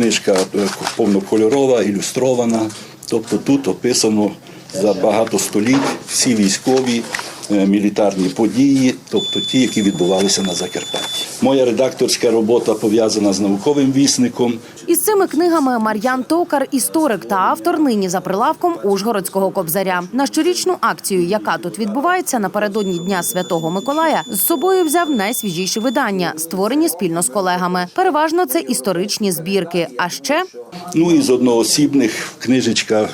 книжка е, повнокольорова, ілюстрована. Тобто тут описано за багато століть всі військові мілітарні події, тобто ті, які відбувалися на Закарпатті. Моя редакторська робота пов'язана з науковим вісником. Із цими книгами Мар'ян Токар, історик та автор нині за прилавком Ужгородського кобзаря. На щорічну акцію, яка тут відбувається напередодні Дня Святого Миколая, з собою взяв найсвіжіші видання, створені спільно з колегами. Переважно це історичні збірки. А ще Ну і з одноосібних книжечка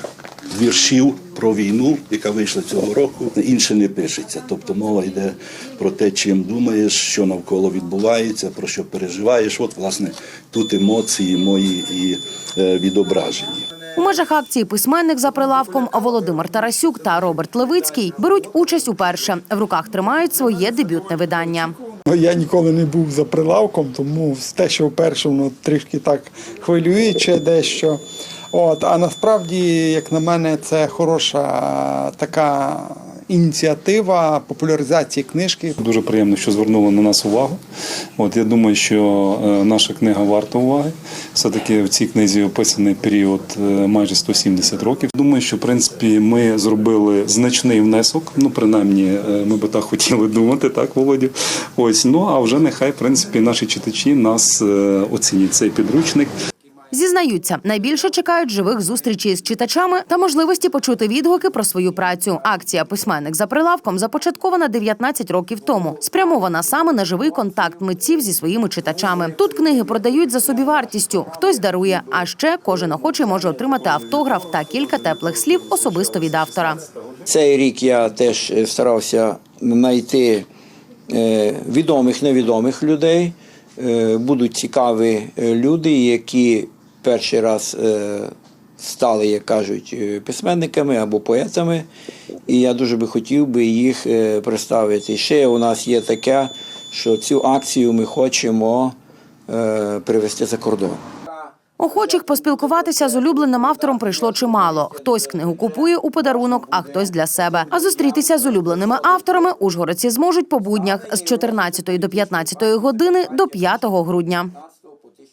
віршів про війну, яка вийшла цього року. Інше не пишеться. Тобто мова йде про те, чим думаєш, що навколо відбувається, про що переживаєш. От, власне, тут емоції мої і е, відображені. у межах акції письменник за прилавком Володимир Тарасюк та Роберт Левицький беруть участь уперше. В руках тримають своє дебютне видання. Ну, Я ніколи не був за прилавком, тому те, що вперше воно трішки так хвилююче дещо. От, а насправді, як на мене, це хороша така ініціатива популяризації книжки. Дуже приємно, що звернули на нас увагу. От я думаю, що е, наша книга варта уваги. Все-таки в цій книзі описаний період е, майже 170 років. Думаю, що в принципі ми зробили значний внесок. Ну, принаймні, е, ми би так хотіли думати, так, Володю. Ось ну а вже нехай, в принципі, наші читачі нас оцінять цей підручник. Зізнаються, найбільше чекають живих зустрічей з читачами та можливості почути відгуки про свою працю. Акція Письменник за прилавком започаткована 19 років тому. Спрямована саме на живий контакт митців зі своїми читачами. Тут книги продають за собівартістю, хтось дарує. А ще кожен охочий може отримати автограф та кілька теплих слів особисто від автора. Цей рік я теж е, старався знайти е, відомих, невідомих людей. Е, Будуть цікаві люди, які перший раз е, стали, як кажуть, е, письменниками або поетами. І я дуже би хотів би їх е, представити. Ще у нас є таке, що цю акцію ми хочемо привезти за кордон. Охочих поспілкуватися з улюбленим автором прийшло чимало. Хтось книгу купує у подарунок, а хтось для себе. А зустрітися з улюбленими авторами ужгородці зможуть по буднях з 14 до 15 години до 5 грудня.